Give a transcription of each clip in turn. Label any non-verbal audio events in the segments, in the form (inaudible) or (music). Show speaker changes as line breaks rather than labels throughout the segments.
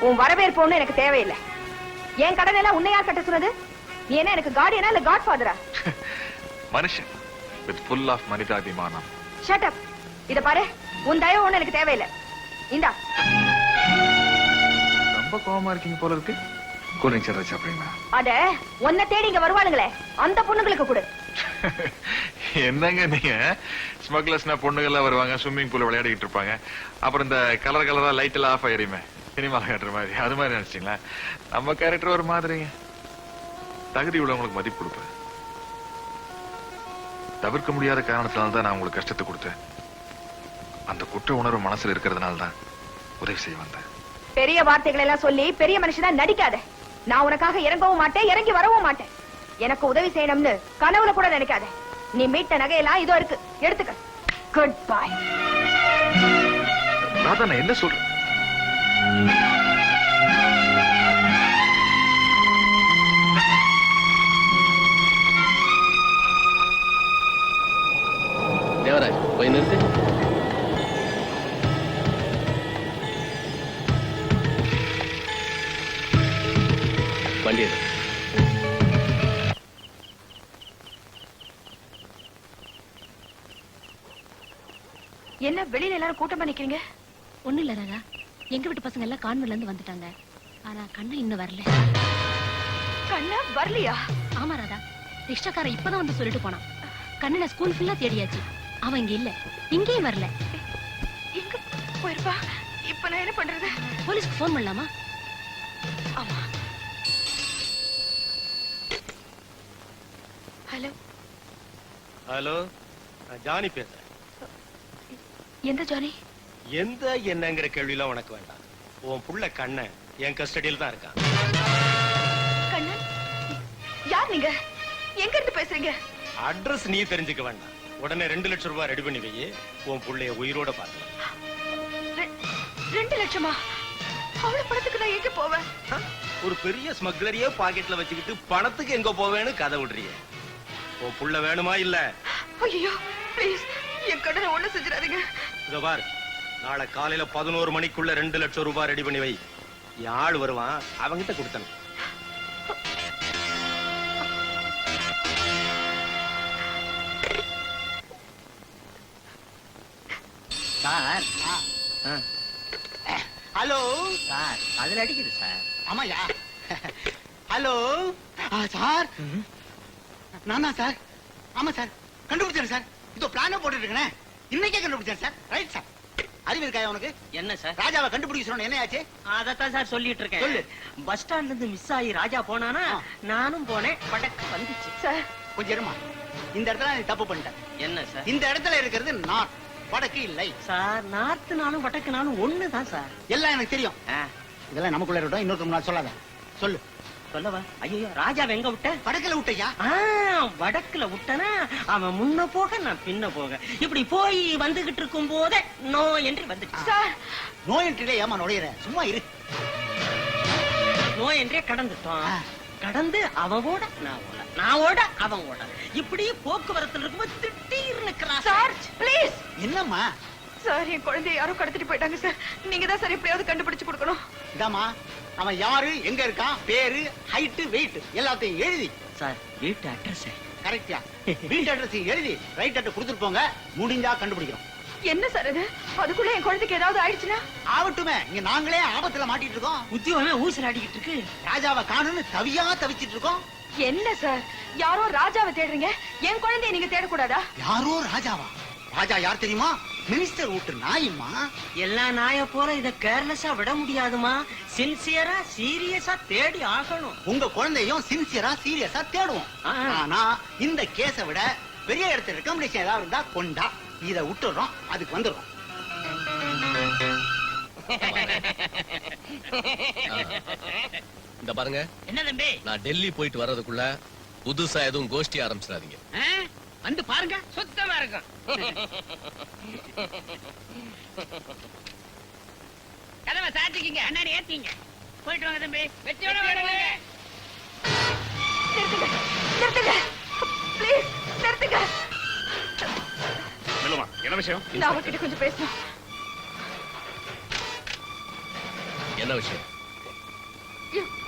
உன் வரவேற்பு ஒண்ணும் எனக்கு தேவையில்லை. என் கடனை எல்லாம் உன்னை யார் கட்ட சொன்னது? நீ என்ன எனக்கு கார்டியனா இல்ல காட் ஃபாதரா (laughs)
மனுஷன் வித் ஃபுல் ஆஃப் மனிதாபிமானம்.
ஷட் அப் இத பாரு உன் தயவு ஒண்ணு எனக்கு தேவையில்லை. இந்தா.
ரொம்ப கோவமா இருக்கீங்க போல இருக்கு. கூலிங் சார் அப்படின்னா
அட உன்னை தேடி இங்க வருவாளுங்களே. அந்த பொண்ணுங்களுக்கு கொடு. (laughs)
என்னங்க நீங்க? ஸ்மக்லர்ஸ்னா பொண்ணுகள்லாம் வருவாங்க ஸ்விம்மிங் பூல் விளையாடிட்டு இருப்பாங்க. அப்புறம் இந்த கலர் கலரா லைட் எல்லாம் ஆஃப் ஆயிருமே. சினிமா காட்டுற மாதிரி அது மாதிரி நினைச்சீங்களா? நம்ம கேரக்டர் ஒரு மாதிரிங்க. தகுதி உள்ளவங்களுக்கு மதிப்பு கொடுப்பேன். தவிர்க்க முடியாத காரணத்தினால தான் நான் உங்களுக்கு கஷ்டத்தை கொடுத்தேன். அந்த குற்ற உணர்வு மனசுல இருக்கிறதுனால தான் உதவி செய்ய வந்தேன்.
பெரிய வார்த்தைகளை எல்லாம் சொல்லி பெரிய மனுஷனா நடிக்காத. நான் உனக்காக இறங்கவும் மாட்டேன் இறங்கி வரவும் மாட்டேன். எனக்கு உதவி செய்யணும்னு கனவுல கூட நினைக்காத. நீ மீட்ட நகையெல்லாம் இதோ இருக்கு. எடுத்துக்க. குட் பை
ராதா நான் என்ன சொல்றேன்
தேவராஜ் போய் நிறுத்து. வண்டி எடு.
என்ன வெளியில எல்லாரும் கூட்டமா நிக்கிறீங்க
ஒண்ணும் இல்ல ராதா. எங்க வீட்டு பசங்க எல்லாம் கான்வென்ட்ல இருந்து வந்துட்டாங்க. ஆனா கண்ணா இன்னும் வரல.
கண்ணா வரலையா?
ஆமா ராதா. ரிக்ஷாக்காரன் இப்பதான் வந்து சொல்லிட்டு போனான். கண்ணனை ஸ்கூல் ஃபுல்லா தேடியாச்சு. அவன் இங்க இல்ல. இங்கேயும் வரல.
எங்க போயிருப்பா? இப்ப நான் என்ன பண்றது?
போலீஸ்க்கு ஃபோன் பண்ணலாமா?
ஆமா. ஹலோ.
ஹலோ ஜானி பேசுறேன்.
எந்த ஜானி?
எந்த என்னங்கிற கேள்விலாம் உனக்கு வேண்டாம். உன் புள்ள கண்ணன் என் கஸ்டடியில் தான் இருக்கான்.
கண்ணன்? யார் நீங்க? எங்க இருந்து பேசுறீங்க?
அட்ரஸ் நீ தெரிஞ்சுக்க வேண்டாம். உடனே ரெண்டு லட்சம் ரூபாய் ரெடி பண்ணி வை. உன் புள்ளைய உயிரோட பார்க்கலாம்
ரெண்டு லட்சமா? அவ்வளவு பணத்துக்கு நான் எங்க போவேன்?
ஒரு பெரிய ஸ்மக்லரையே பாக்கெட்ல வச்சுக்கிட்டு பணத்துக்கு எங்க போவேன்னு கதை விடுறிய. உன் புள்ள வேணுமா இல்ல?
ஐயோ ப்ளீஸ் என் கடனை ஒண்ணு செஞ்சிடாதீங்க.
இதோ பார். நாளை காலையில பதினோரு மணிக்குள்ள ரெண்டு லட்சம் ரூபாய் ரெடி பண்ணி வை. என் ஆள் வருவான் அவங்கிட்ட கொடுத்தன.
சார். ஹலோ.
சார் அதுல அடிக்குது சார்.
ஆமாயா ஹலோ. சார். நானா சார். ஆமா சார். கண்டுபிடிச்சேன் சார். இதோ பிளான போட்டுட்டு இருக்கேன். இன்னைக்கே கண்டுபிடிச்சேன் சார். Right sir. அறிவு இருக்காயா உனக்கு?
என்ன சார்?
ராஜாவை கண்டுபிடிக்க சொன்ன என்ன ஆச்சு?
அதத்தான் சார் சொல்லிட்டு
சொல்லு.
இருக்கேன் பஸ் ஸ்டாண்ட்ல இருந்து மிஸ் ஆகி ராஜா போனானா. நானும் போனேன். படக்கு வந்துச்சு.
சார்.
கொஞ்சம் இருமா. இந்த இடத்துல நீ தப்பு பண்ணிட்ட.
என்ன சார்?
இந்த இடத்துல இருக்கிறது நார்த். வடக்கு இல்லை.
சார் நார்த்துனாலும் வடக்குனாலும் ஒண்ணுதான் சார்.
எல்லாம் எனக்கு தெரியும். இதெல்லாம் நமக்குள்ள இருக்கட்டும் இன்னொருத்தர் முன்னாடி சொல்லாத. சொல்லு.
சொல்லவா? ஐயோ ராஜா எங்க விட்ட?
வடக்குல விட்டையா?
வடக்குல விட்டனா? அவன் முன்ன போக நான் பின்ன போக. இப்படி போய் வந்துகிட்டு இருக்கும் போதே நோ என்று வந்துச்சு.
சார்.
நோய் என்ட்ரில ஏமா நுழையிற? சும்மா இரு.
நோ என்றே கடந்துட்டோம்.
ஆ.
கடந்து அவன் ஓட நான் ஓட. நான் ஓட அவன் ஓட. இப்படி போக்குவரத்துல இருக்கும்போது திடீர்னு கிராஸ்
சார் ப்ளீஸ்
என்னம்மா?
சார் என் குழந்தைய யாரோ கடத்திட்டு போயிட்டாங்க சார். நீங்க தான் சார் எப்படியாவது கண்டுபிடிச்சு கொடுக்கணும்.
இதாம்மா அவன் யாரு எங்க இருக்கான் பேரு ஹைட் வெயிட் எல்லாத்தையும் எழுதி.
சார் வீட்டு அட்ரஸ்
கரெக்டா வீட்டு அட்ரஸ் எழுதி ரைட் அட்ரஸ் கொடுத்துட்டு போங்க முடிஞ்சா கண்டுபிடிக்கிறோம்.
என்ன சார் இது? அதுக்குள்ள என் குழந்தைக்கு ஏதாவது ஆயிடுச்சுன்னா?
ஆகட்டுமே இங்க நாங்களே ஆபத்துல மாட்டிட்டு இருக்கோம்.
உத்தியோகமே ஊசல் அடிக்கிட்டு இருக்கு.
ராஜாவை காணும்னு தவியா தவிச்சிட்டு இருக்கோம்.
என்ன சார்? யாரோ ராஜாவை தேடுறீங்க? என் குழந்தைய நீங்க தேடக்கூடாதா?
யாரோ ராஜாவா? ராஜா யார் தெரியுமா? மினிஸ்டர் வீட்டு நாயுமா?
எல்லா நாய போல இத கேர்லெஸ்ஸா விட முடியாதுமா. சின்சியரா சீரியஸா தேடி ஆகணும்.
உங்க குழந்தையும் சின்சியரா சீரியஸா தேடுவோம். ஆனா இந்த கேஸ விட பெரிய இடத்துல ரெக்கமெண்டேஷன் ஏதாவது இருந்தா கொண்டா. இத விட்டுறோம் அதுக்கு வந்துடுறோம்.
இந்த பாருங்க
என்ன தம்பி?
நான் டெல்லி போயிட்டு வர்றதுக்குள்ள புதுசா எதுவும் கோஷ்டி ஆரம்பிச்சிடாதீங்க?
வந்து பாருங்க. சுத்தமா இருக்கும். கதவை சாத்திக்கிங்க. அண்ணாடி ஏத்திங்க. போயிட்டு வாங்க தம்பி. வெற்றியோட வாங்க
நிறுத்துங்க. நிறுத்துங்க. ப்ளீஸ் நிறுத்துங்க.
நிலமா என்ன விஷயம்?
நான் அவர்கிட்ட கொஞ்சம் பேசணும்.
என்ன விஷயம்?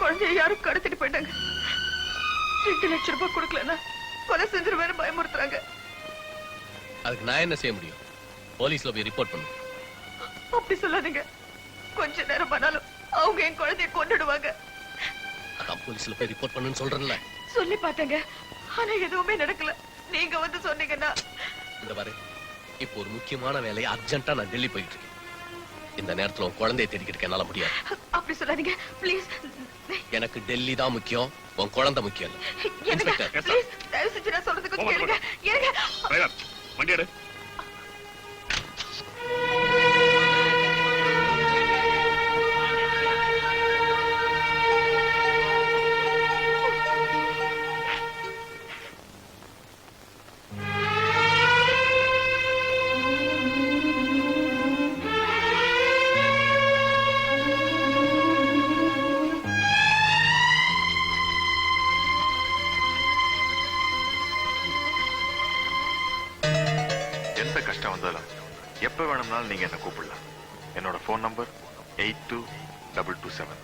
குழந்தைய யாரும் கடத்திட்டு போயிட்டாங்க. ரெண்டு லட்சம் ரூபாய் கொடுக்கலன்னா கொலை செஞ்சிருவேன்னு பயமுறுத்துறாங்க.
அதுக்கு நான் என்ன செய்ய முடியும்? போலீஸ்ல போய் ரிப்போர்ட் பண்ணு.
அப்படி சொல்லாதீங்க. கொஞ்ச நேரம் ஆனாலும் அவங்க என் குழந்தைய கொண்டுடுவாங்க
அதான் போலீஸ்ல போய் ரிப்போர்ட் பண்ணுன்னு சொல்றேன்ல.
சொல்லி பார்த்தேங்க. ஆனா எதுவுமே நடக்கல. நீங்க வந்து சொன்னீங்கன்னா.
இந்த பாரு இப்போ ஒரு முக்கியமான வேலையை அர்ஜென்ட்டா நான் டெல்லி போயிட்டு இருக்கேன் இந்த நேரத்துல உன் குழந்தைய தேடிக்கிட்டு இருக்க என்னால முடியாது.
அப்படி சொல்லாதீங்க. ப்ளீஸ்
எனக்கு டெல்லி தான் முக்கியம் உன் குழந்தை முக்கியம் இல்ல.
தயவு செஞ்சு நான் சொல்றது கொஞ்சம் கேளுங்க. ஏங்க.
வண்டி எடு. வேணும்னாலும் நீங்க என்ன கூப்பிடலாம். என்னோட phone number eight two double two seven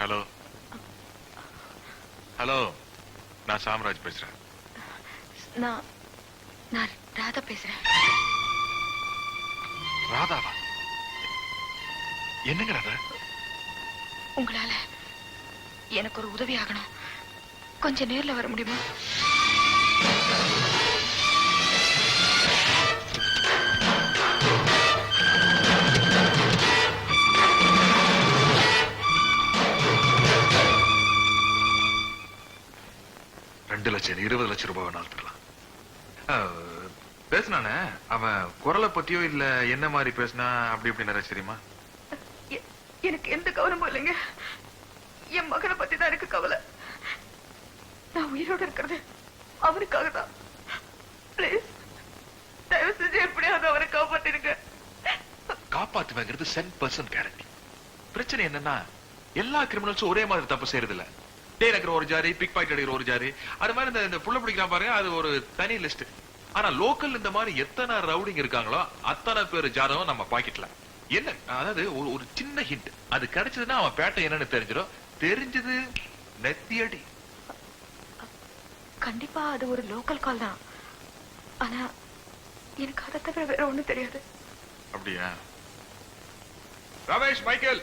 hello hello நான் சாம்ராஜ் பேசுறேன்.
நான் நான் ராதா பேசுறேன்.
ராதாவா? என்னங்க ராதா?
உங்களால எனக்கு ஒரு உதவி ஆகணும். கொஞ்சம் நேர்ல வர முடியுமா?
ரெண்டு லட்சம் இருபது லட்சம் ரூபாய் வேணாலும் பேசுனானே? அவன் குரலை பத்தியோ இல்ல என்ன மாதிரி பேசினா அப்படி இப்படி நிறைய தெரியுமா?
எனக்கு எந்த கவனமும் இல்லைங்க. என் மகனை பத்தி தான் எனக்கு கவலை. நான் உயிரோட இருக்கிறது அவனுக்காக தான் ப்ளீஸ் தயவு செஞ்சு எப்படியாவது அவரை காப்பாத்திருங்க
காப்பாத்துவேங்கிறது சென் பர்சன்ட் கேரண்டி பிரச்சனை என்னன்னா எல்லா கிரிமினல்ஸும் ஒரே மாதிரி தப்பு செய்யறது இல்ல டே இருக்கிற ஒரு ஜாரி பிக் பாக்கெட் அடிக்கிற ஒரு ஜாரி. அது மாதிரி இந்த இந்த புள்ள பிடிக்கிறான் பாருங்க அது ஒரு தனி லிஸ்ட் ஆனா லோக்கல் இந்த மாதிரி எத்தனை ரவுடிங் இருக்காங்களோ அத்தனை பேர் ஜாதகம் நம்ம பாக்கெட்ல. என்ன? அதாவது ஒரு ஒரு சின்ன ஹிண்ட் அது கிடைச்சதுன்னா அவன் பேட்டை என்னன்னு தெரிஞ்சிடும். தெரிஞ்சது நெத்தியடி
கண்டிப்பா அது ஒரு லோக்கல் கால் தான். ஆனா எனக்கு அதை தவிர வேற ஒண்ணும் தெரியாது.
அப்படியா? ரமேஷ் மைக்கேல்.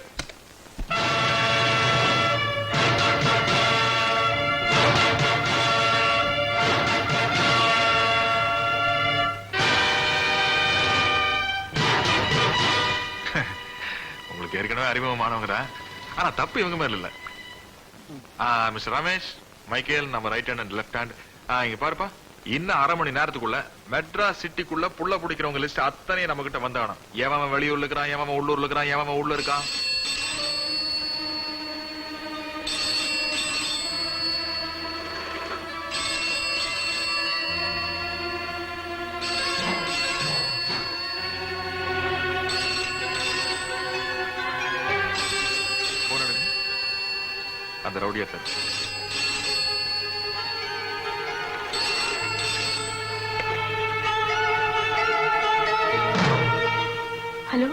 ஏற்கனவே அறிமுகமானவங்க தான் ஆனா தப்பு இவங்க மேல இல்ல. மிஸ்டர் ரமேஷ் மைக்கேல் நம்ம right hand and left hand இங்க பாருப்பா. இன்னும் அரை மணி நேரத்துக்குள்ள மெட்ராஸ் சிட்டிக்குள்ள புள்ள பிடிக்கிறவங்க லிஸ்ட் அத்தனையும் நம்ம கிட்ட வந்தாகணும் எவன் வெளியூர்ல இருக்கிறான் எவன் உள்ளூர்ல இருக்கிறான் எவன் உள்ள இருக்கான். அந்த ரவுடியா சார்
ஹலோ?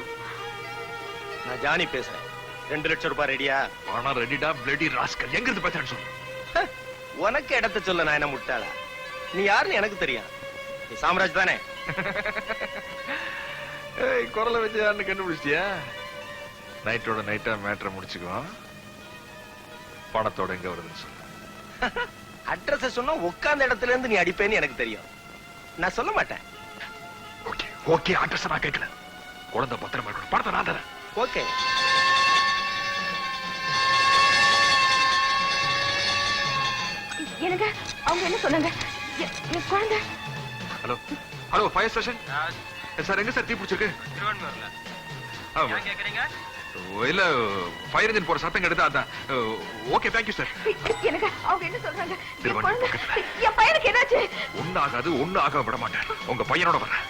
நான் ஜானி பேசுறேன். ரெண்டு லட்சம் ரூபாய் ரெடியா?
பணம் ரெடிடா பிளடி ராஸ்கல் எங்க இருந்து பேசுறேன்னு சொல்லு
உனக்கு இடத்த சொல்ல நான் என்ன முட்டாளா? நீ யாருன்னு எனக்கு தெரியும். நீ சாம்ராஜ் தானே?
ஏய் குரலை வச்சு யாருன்னு கண்டுபிடிச்சிட்டியா? நைட்டோட நைட்டா மேட்ரை முடிச்சுக்குவோம். பணத்தோட எங்க வருதுன்னு சொல்லு. (laughs)
அட்ரஸ் சொன்னா உட்கார்ந்த இடத்துல இருந்து நீ அடிப்பேன்னு எனக்கு தெரியும். நான் சொல்ல மாட்டேன்.
ஓகே ஓகே அட்ரஸ் நான் கேட்கல குழந்தை பத்திரமா இருக்கணும். பணத்தை நான் தரேன்.
ஓகே
எனக்கு அவங்க என்ன சொன்னாங்க? குழந்தை?
Hello hello fire station sir எங்க சார் தீ பிடிச்சிருக்கு? ஆமா. ஓ, இல்ல ஃபயர் இன்ஜின் போற சத்தம் எடுத்தா அதான். ஓகே தேங்க்யூ சார்
எனக்கு அவங்க என்ன சொல்றாங்க? என் பையனுக்கு என்னாச்சு?
ஒண்ணு ஆகாது ஒண்ணு ஆக விட மாட்டேன். உங்க பையனோட வரேன்